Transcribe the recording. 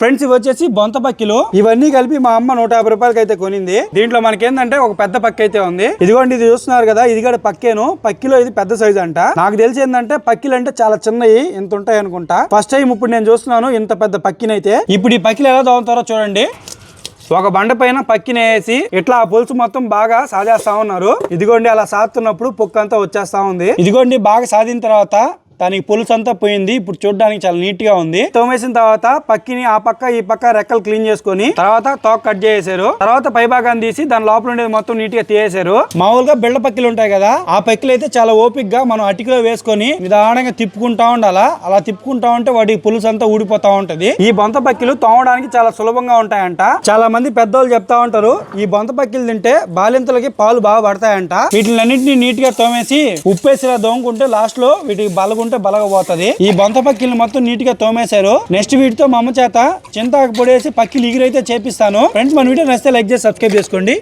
Friends ఇవి వచ్చేసి బొంత పక్కిలు. ఇవన్నీ కలిపి మా అమ్మ నూట యాభై రూపాయలకి అయితే కొనింది. దీంట్లో మనకి ఏంటంటే ఒక పెద్ద పక్క అయితే ఉంది. ఇదిగోండి ఇది చూస్తున్నారు కదా ఇది కూడా పక్కేను. పక్కిలో ఇది పెద్ద సైజ్ అంట. నాకు తెలిసి ఏంటంటే పక్కిలు అంటే చాలా చిన్నవి ఇంత ఉంటాయి అనుకుంటా. ఫస్ట్ టైం ఇప్పుడు నేను చూస్తున్నాను ఇంత పెద్ద పక్కినైతే. ఇప్పుడు ఈ పక్కిలు ఎలా తోగుతారో చూడండి. ఒక బండ పైన పక్కిన వేసి ఇట్లా ఆ పులుసు మొత్తం బాగా సాదేస్తా ఉన్నారు. ఇదిగోండి అలా సాదుతున్నప్పుడు పొక్కు అంతా వచ్చేస్తా ఉంది. ఇదిగోండి బాగా సాధిన తర్వాత దానికి పులుసు అంతా పోయింది. ఇప్పుడు చూడడానికి చాలా నీట్గా ఉంది. తోమేసిన తర్వాత పక్కిని ఆ పక్క ఈ పక్క రెక్కలు క్లీన్ చేసుకొని తర్వాత తోక కట్ చేసేసారు తర్వాత పై భాగాన్ని తీసి దాని లోపల ఉండేది మొత్తం నీట్గా తీయేశారు మామూలుగా బిళ్ళ పక్కిలు ఉంటాయి కదా ఆ పక్కిలు అయితే చాలా ఓపిక్గా మనం అటికలో వేసుకొని నిదానంగా తిప్పుకుంటా ఉండాలా? అలా తిప్పుకుంటా ఉంటే వాటి పులుసు అంతా ఊడిపోతా ఉంటది. ఈ బొంత పక్కిలు తోమడానికి చాలా సులభంగా ఉంటాయంట. చాలా మంది పెద్దోళ్ళు చెప్తా ఉంటారు ఈ బొంత పక్కిలు తింటే బాలింతలకి పాలు బాగా పడతాయంట. వీటిలన్నింటినీ నీట్గా తోమేసి ఉప్పేసి ఇలా దోముకుంటే లాస్ట్లో వీటికి బలగుంటే బలగపోతుంది ఈ బొంత పక్కిల్ని మొత్తం నీట్గా తోమేశారు. నెక్స్ట్ వీటితో మా అమ్మ చేత చింతాకు పొడేసి పక్కిలు ఎగిరైతే చేపిస్తాను. ఫ్రెండ్స్ మన వీడియో నచ్చితే లైక్ చేసి సబ్స్క్రైబ్ చేసుకోండి.